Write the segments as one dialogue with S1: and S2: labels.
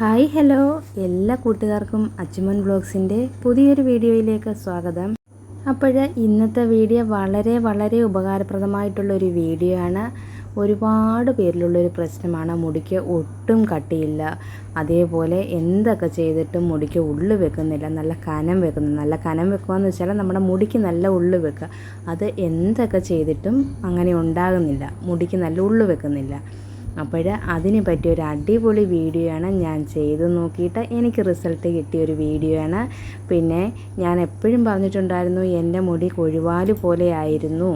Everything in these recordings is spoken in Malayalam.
S1: Hi hello. എല്ലാ കൂട്ടുകാർക്കും അച്ചുമൻ ബ്ലോഗ്സിന്റെ പുതിയൊരു വീഡിയോയിലേക്ക് സ്വാഗതം. അപ്പോൾ ഇന്നത്തെ വീഡിയോ വളരെ വളരെ ഉപകാരപ്രദമായിട്ടുള്ളൊരു വീഡിയോ ആണ്. ഒരുപാട് പേരിലുള്ളൊരു പ്രശ്നമാണ് മുടിക്ക് ഒട്ടും കട്ടിയില്ല. അതേപോലെ എന്തൊക്കെ ചെയ്തിട്ടും മുടിക്ക് ഉള്ളു വെക്കുന്നില്ല. നല്ല കനം വെക്കുന്നു നല്ല കനം വെക്കുകയെന്ന് വെച്ചാൽ നമ്മുടെ മുടിക്ക് നല്ല ഉള്ളു വെക്കുക അത് എന്തൊക്കെ ചെയ്തിട്ടും അങ്ങനെ ഉണ്ടാകുന്നില്ല. മുടിക്ക് നല്ല ഉള്ളു വെക്കുന്നില്ല. അപ്പോൾ അതിനെ പറ്റിയ ഒരു അടിപൊളി വീഡിയോ ആണ് ഞാൻ ചെയ്ത് നോക്കിയിട്ട് എനിക്ക് റിസൾട്ട് കിട്ടിയ ഒരു വീഡിയോ ആണ്. പിന്നെ ഞാൻ എപ്പോഴും പറഞ്ഞിട്ടുണ്ടായിരുന്നു എന്റെ മുടി കൊഴുവാൽ പോലെ ആയിരുന്നു.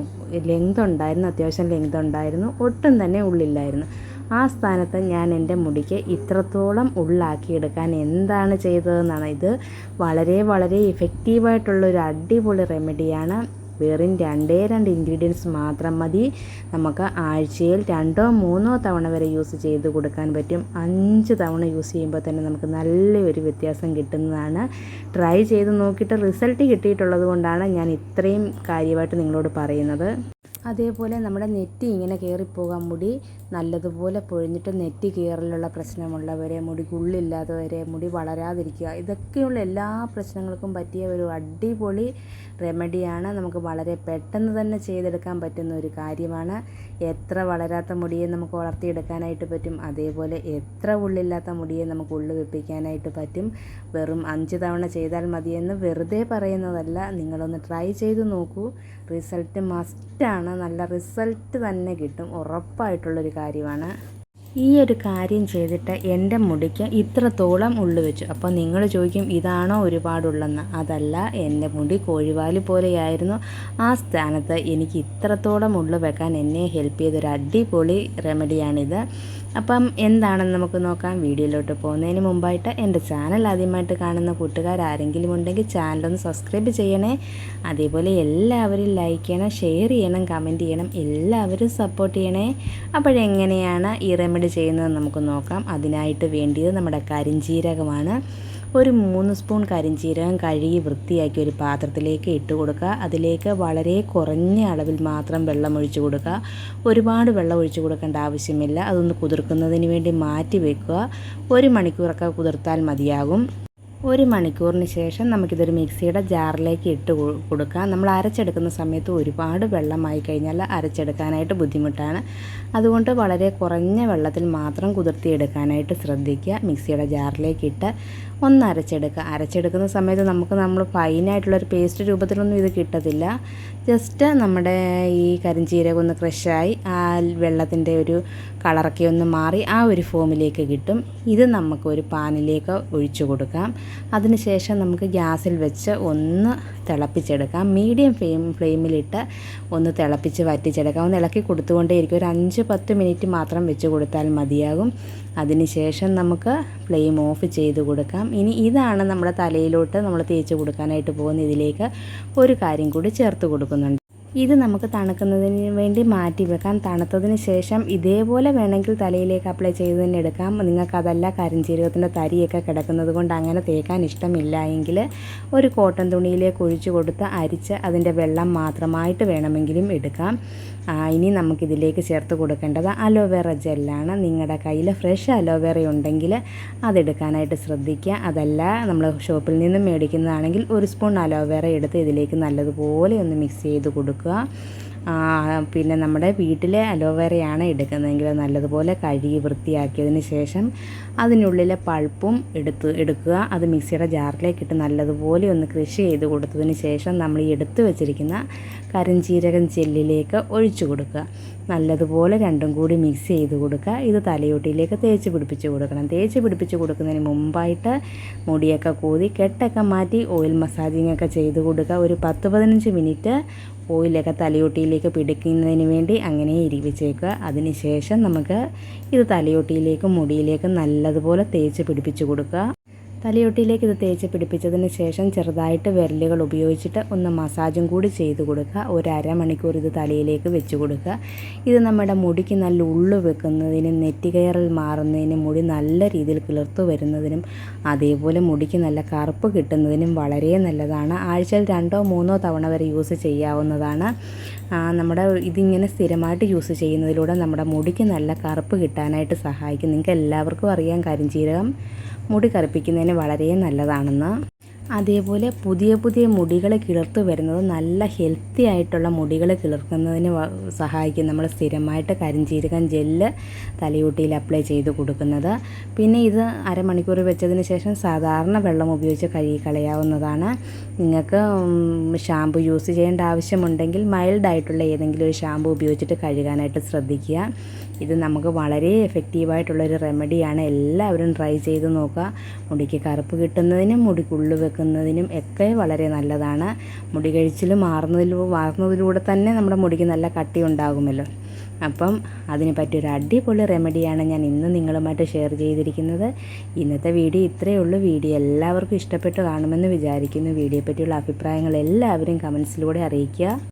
S1: ലെങ്ത് ഉണ്ടായിരുന്നു അത്യാവശ്യം ലെങ്ത് ഉണ്ടായിരുന്നു. ഒട്ടും തന്നെ ഉള്ളില്ലായിരുന്നു. ആ സ്ഥാനത്ത് ഞാൻ എന്റെ മുടിക്ക് ഇത്രത്തോളം ഉള്ളാക്കിയെടുക്കാൻ എന്താണ് ചെയ്തതെന്നാണ് ഇത് വളരെ വളരെ ഇഫക്റ്റീവായിട്ടുള്ളൊരു അടിപൊളി റെമഡിയാണ് വെറും രണ്ടേ രണ്ട് ഇൻഗ്രീഡിയൻസ് മാത്രം മതി. നമുക്ക് ആഴ്ചയിൽ രണ്ടോ മൂന്നോ തവണ വരെ യൂസ് ചെയ്ത് കൊടുക്കാൻ പറ്റും. അഞ്ച് തവണ യൂസ് ചെയ്യുമ്പോൾ തന്നെ നമുക്ക് നല്ലൊരു വ്യത്യാസം കിട്ടുന്നതാണ്. ട്രൈ ചെയ്ത് നോക്കിയിട്ട് റിസൾട്ട് കിട്ടിയിട്ടുള്ളത് കൊണ്ടാണ് ഞാൻ ഇത്രയും കാര്യമായിട്ട് നിങ്ങളോട് പറയുന്നത്. അതേപോലെ നമ്മുടെ നെറ്റി ഇങ്ങനെ കയറിപ്പോകാൻ മുടി നല്ലതുപോലെ പൊഴിഞ്ഞിട്ട് നെറ്റി കയറലുള്ള പ്രശ്നമുള്ളവരെ മുടി കുള്ളില്ലാത്തവരെ മുടി വളരാതിരിക്കുക ഇതൊക്കെയുള്ള എല്ലാ പ്രശ്നങ്ങൾക്കും പറ്റിയ ഒരു അടിപൊളി റെമഡിയാണ്. നമുക്ക് വളരെ പെട്ടെന്ന് തന്നെ ചെയ്തെടുക്കാൻ പറ്റുന്ന ഒരു കാര്യമാണ്. എത്ര വളരാത്ത മുടിയെ നമുക്ക് വളർത്തിയെടുക്കാനായിട്ട് പറ്റും അതേപോലെ എത്ര ഉള്ളില്ലാത്ത മുടിയെ നമുക്ക് ഉള്ളു വെപ്പിക്കാനായിട്ട് പറ്റും വെറും അഞ്ച് തവണ ചെയ്താൽ മതിയെന്ന് വെറുതെ പറയുന്നതല്ല. നിങ്ങളൊന്ന് ട്രൈ ചെയ്ത് നോക്കൂ. റിസൾട്ട് മസ്റ്റാണ്. നല്ല റിസൾട്ട് തന്നെ കിട്ടും. ഉറപ്പായിട്ടുള്ളൊരു കാര്യമാണ്. ഈ ഒരു കാര്യം ചെയ്തിട്ട് എന്റെ മുടിക്ക് ഇത്രത്തോളം ഉള്ളു വെച്ചു. അപ്പോൾ നിങ്ങൾ ചോദിക്കും ഇതാണോ ഒരുപാടുള്ളെന്ന്? അതല്ല എന്റെ മുടി കോഴിവാലി പോലെയായിരുന്നു. ആ സ്ഥാനത്ത് എനിക്ക് ഇത്രത്തോളം ഉള്ളു വെക്കാൻ എന്നെ ഹെൽപ്പ് ചെയ്തൊരു അടിപൊളി റെമഡിയാണിത് അപ്പം എന്താണെന്ന് നമുക്ക് നോക്കാം. വീഡിയോയിലോട്ട് പോകുന്നതിന് മുമ്പായിട്ട് എന്റെ ചാനൽ ആദ്യമായിട്ട് കാണുന്ന കൂട്ടുകാർ ആരെങ്കിലും ഉണ്ടെങ്കിൽ ചാനൽ ഒന്ന് സബ്സ്ക്രൈബ് ചെയ്യണേ. അതേപോലെ എല്ലാവരും ലൈക്ക് ചെയ്യണം ഷെയർ ചെയ്യണം കമന്റ് ചെയ്യണം എല്ലാവരും സപ്പോർട്ട് ചെയ്യണേ. അപ്പോഴെങ്ങനെയാണ് ഈ റെമഡി ചെയ്യുന്നതെന്ന് നമുക്ക് നോക്കാം. അതിനായിട്ട് വേണ്ടിയത് നമ്മുടെ കരിഞ്ചീരകമാണ്. ഒരു മൂന്ന് സ്പൂൺ കരിഞ്ചീരകം കഴുകി വൃത്തിയാക്കി ഒരു പാത്രത്തിലേക്ക് ഇട്ട് കൊടുക്കുക. അതിലേക്ക് വളരെ കുറഞ്ഞ അളവിൽ മാത്രം വെള്ളം ഒഴിച്ചു കൊടുക്കുക. ഒരുപാട് വെള്ളം ഒഴിച്ചു കൊടുക്കേണ്ട ആവശ്യമില്ല. അതൊന്ന് കുതിർക്കുന്നതിന് വേണ്ടി മാറ്റി വെക്കുക. ഒരു മണിക്കൂറൊക്കെ കുതിർത്താൽ മതിയാകും. ഒരു മണിക്കൂറിന് ശേഷം നമുക്കിതൊരു മിക്സിയുടെ ജാറിലേക്ക് ഇട്ട് കൊടുക്കാം. നമ്മൾ അരച്ചെടുക്കുന്ന സമയത്ത് ഒരുപാട് വെള്ളമായി കഴിഞ്ഞാൽ അരച്ചെടുക്കാനായിട്ട് ബുദ്ധിമുട്ടാണ്. അതുകൊണ്ട് വളരെ കുറഞ്ഞ വെള്ളത്തിൽ മാത്രം കുതിർത്തിയെടുക്കാനായിട്ട് ശ്രദ്ധിക്കുക. മിക്സിയുടെ ജാറിലേക്ക് ഇട്ട് ഒന്ന് അരച്ചെടുക്കുക. അരച്ചെടുക്കുന്ന സമയത്ത് നമുക്ക് നമ്മൾ ഫൈനായിട്ടുള്ളൊരു പേസ്റ്റ് രൂപത്തിലൊന്നും ഇത് കിട്ടത്തില്ല. ജസ്റ്റ് നമ്മുടെ ഈ കരിഞ്ചീരകം ഒന്ന് ക്രഷായി ആ വെള്ളത്തിന്റെ ഒരു കളറൊക്കെ ഒന്ന് മാറി ആ ഒരു ഫോമിലേക്ക് കിട്ടും. ഇത് നമുക്ക് ഒരു പാനിലേക്ക് ഒഴിച്ചു കൊടുക്കാം. അതിനുശേഷം നമുക്ക് ഗ്യാസിൽ വെച്ച് ഒന്ന് തിളപ്പിച്ചെടുക്കാം. മീഡിയം ഫ്ലെയിം ഫ്ലെയിമിലിട്ട് ഒന്ന് തിളപ്പിച്ച് വറ്റിച്ചെടുക്കാം. ഒന്ന് ഇളക്കി കൊടുത്തുകൊണ്ടേയിരിക്കും. ഒരു അഞ്ച് പത്ത് മിനിറ്റ് മാത്രം വെച്ച് കൊടുത്താൽ മതിയാകും. അതിനുശേഷം നമുക്ക് ഫ്ലെയിം ഓഫ് ചെയ്ത് കൊടുക്കാം. ഇനി ഇതാണ് നമ്മുടെ തലയിലോട്ട് നമ്മൾ തേച്ച് കൊടുക്കാനായിട്ട് പോകുന്ന ഇതിലേക്ക് ഒരു കാര്യം കൂടി ചേർത്ത് കൊടുക്കുന്നുണ്ട്. ഇത് നമുക്ക് തണുക്കുന്നതിന് വേണ്ടി മാറ്റി വെക്കാം. തണുത്തതിന് ശേഷം ഇതേപോലെ വേണമെങ്കിൽ തലയിലേക്ക് അപ്ലൈ ചെയ്ത് തന്നെ എടുക്കാം. നിങ്ങൾക്കതല്ല കരിഞ്ചീരകത്തിന്റെ തരിയൊക്കെ കിടക്കുന്നത് കൊണ്ട് അങ്ങനെ തേക്കാൻ ഇഷ്ടമില്ല എങ്കിൽ ഒരു കോട്ടൺ തുണിയിലേക്ക് ഒഴിച്ചു കൊടുത്ത് അരിച്ച് അതിന്റെ വെള്ളം മാത്രമായിട്ട് വേണമെങ്കിലും എടുക്കാം. ഇനി നമുക്കിതിലേക്ക് ചേർത്ത് കൊടുക്കേണ്ടത് അലോവേറ ജെല്ലാണ്. നിങ്ങളുടെ കയ്യിൽ ഫ്രഷ് അലോവേറ ഉണ്ടെങ്കിൽ അതെടുക്കാനായിട്ട് ശ്രദ്ധിക്കുക. അതല്ല നമ്മൾ ഷോപ്പിൽ നിന്നും മേടിക്കുന്നതാണെങ്കിൽ ഒരു സ്പൂൺ അലോവേറ എടുത്ത് ഇതിലേക്ക് നല്ലതുപോലെ ഒന്ന് മിക്സ് ചെയ്ത് കൊടുക്കുക. പിന്നെ നമ്മുടെ വീട്ടിലെ അലോവേറയാണ് എടുക്കുന്നതെങ്കിൽ നല്ലതുപോലെ കഴുകി വൃത്തിയാക്കിയതിന് ശേഷം അതിനുള്ളിലെ പൾപ്പും എടുത്ത് എടുക്കുക. അത് മിക്സിയുടെ ജാറിലേക്ക് ഇട്ട് നല്ലതുപോലെ ഒന്ന് കൃഷി ചെയ്ത് കൊടുത്തതിന് ശേഷം നമ്മൾ ഈ എടുത്തു വെച്ചിരിക്കുന്ന കരിഞ്ചീരകം ജെല്ലിലേക്ക് ഒഴിച്ചു കൊടുക്കുക. നല്ലതുപോലെ രണ്ടും കൂടി മിക്സ് ചെയ്ത് കൊടുക്കുക. ഇത് തലയോട്ടിയിലേക്ക് തേച്ച് പിടിപ്പിച്ച് കൊടുക്കണം. തേച്ച് പിടിപ്പിച്ച് കൊടുക്കുന്നതിന് മുമ്പായിട്ട് മുടിയൊക്കെ കൂതി കെട്ടൊക്കെ മാറ്റി ഓയിൽ മസാജിങ് ഒക്കെ ചെയ്ത് കൊടുക്കുക. ഒരു പത്ത് പതിനഞ്ച് മിനിറ്റ് ഓയിലൊക്കെ തലയോട്ടിയിലേക്ക് പിടിക്കുന്നതിന് വേണ്ടി അങ്ങനെ ഇരിവിച്ചേക്കുക. അതിനുശേഷം നമുക്ക് ഇത് തലയോട്ടിയിലേക്കും മുടിയിലേക്കും നല്ലതുപോലെ തേച്ച് പിടിപ്പിച്ച് കൊടുക്കുക. തലയൊട്ടിയിലേക്ക് ഇത് തേച്ച് പിടിപ്പിച്ചതിന് ശേഷം ചെറുതായിട്ട് വിരലുകൾ ഉപയോഗിച്ചിട്ട് ഒന്ന് മസാജും കൂടി ചെയ്ത് കൊടുക്കുക. ഒരു അരമണിക്കൂർ ഇത് തലയിലേക്ക് വെച്ച് കൊടുക്കുക. ഇത് നമ്മുടെ മുടിക്ക് നല്ല ഉള്ളു വെക്കുന്നതിനും നെറ്റികയറിൽ മാറുന്നതിനും മുടി നല്ല രീതിയിൽ കിളിർത്തു വരുന്നതിനും അതേപോലെ മുടിക്ക് നല്ല കറുപ്പ് കിട്ടുന്നതിനും വളരെ നല്ലതാണ്. ആഴ്ചയിൽ രണ്ടോ മൂന്നോ തവണ വരെ യൂസ് ചെയ്യാവുന്നതാണ്. നമ്മുടെ ഇതിങ്ങനെ സ്ഥിരമായിട്ട് യൂസ് ചെയ്യുന്നതിലൂടെ നമ്മുടെ മുടിക്ക് നല്ല കറുപ്പ് കിട്ടാനായിട്ട് സഹായിക്കും. നിങ്ങൾക്ക് എല്ലാവർക്കും അറിയാം കരിഞ്ചീരകം മുടി കറുപ്പിക്കുന്നതിന് വളരെ നല്ലതാണെന്ന്. അതേപോലെ പുതിയ പുതിയ മുടികൾ കിളിർത്ത് വരുന്നത് നല്ല ഹെൽത്തി ആയിട്ടുള്ള മുടികൾ കിളിർക്കുന്നതിന് സഹായിക്കും. നമ്മൾ സ്ഥിരമായിട്ട് കരിഞ്ചീരകം ജെല്ല് തലയൂട്ടിയിൽ അപ്ലൈ ചെയ്ത് കൊടുക്കുന്നത്. പിന്നെ ഇത് അരമണിക്കൂർ വെച്ചതിന് ശേഷം സാധാരണ വെള്ളം ഉപയോഗിച്ച് കഴുകി കളയാവുന്നതാണ്. നിങ്ങൾക്ക് ഷാമ്പു യൂസ് ചെയ്യേണ്ട ആവശ്യമുണ്ടെങ്കിൽ മൈൽഡായിട്ടുള്ള ഏതെങ്കിലും ഒരു ഷാമ്പു ഉപയോഗിച്ചിട്ട് കഴുകാനായിട്ട് ശ്രദ്ധിക്കുക. ഇത് നമുക്ക് വളരെ എഫക്റ്റീവായിട്ടുള്ളൊരു റെമഡിയാണ് എല്ലാവരും ട്രൈ ചെയ്ത് നോക്കുക. മുടിക്ക് കറുപ്പ് കിട്ടുന്നതിനും മുടിക്കുള്ളു വെക്കുന്നതിനും ഒക്കെ വളരെ നല്ലതാണ്. മുടി കഴിച്ചിൽ മാറുന്നതിൽ മാറുന്നതിലൂടെ തന്നെ നമ്മുടെ മുടിക്ക് നല്ല കട്ടി ഉണ്ടാകുമല്ലോ. അപ്പം അതിന് പറ്റിയൊരു അടിപൊളി റെമഡിയാണ് ഞാൻ ഇന്ന് നിങ്ങളുമായിട്ട് ഷെയർ ചെയ്തിരിക്കുന്നത്. ഇന്നത്തെ വീഡിയോ ഇത്രയേ ഉള്ളൂ. വീഡിയോ എല്ലാവർക്കും ഇഷ്ടപ്പെട്ട് കാണുമെന്ന് വിചാരിക്കുന്നു. വീഡിയോയെ പറ്റിയുള്ള അഭിപ്രായങ്ങൾ എല്ലാവരും കമൻസിലൂടെ അറിയിക്കുക.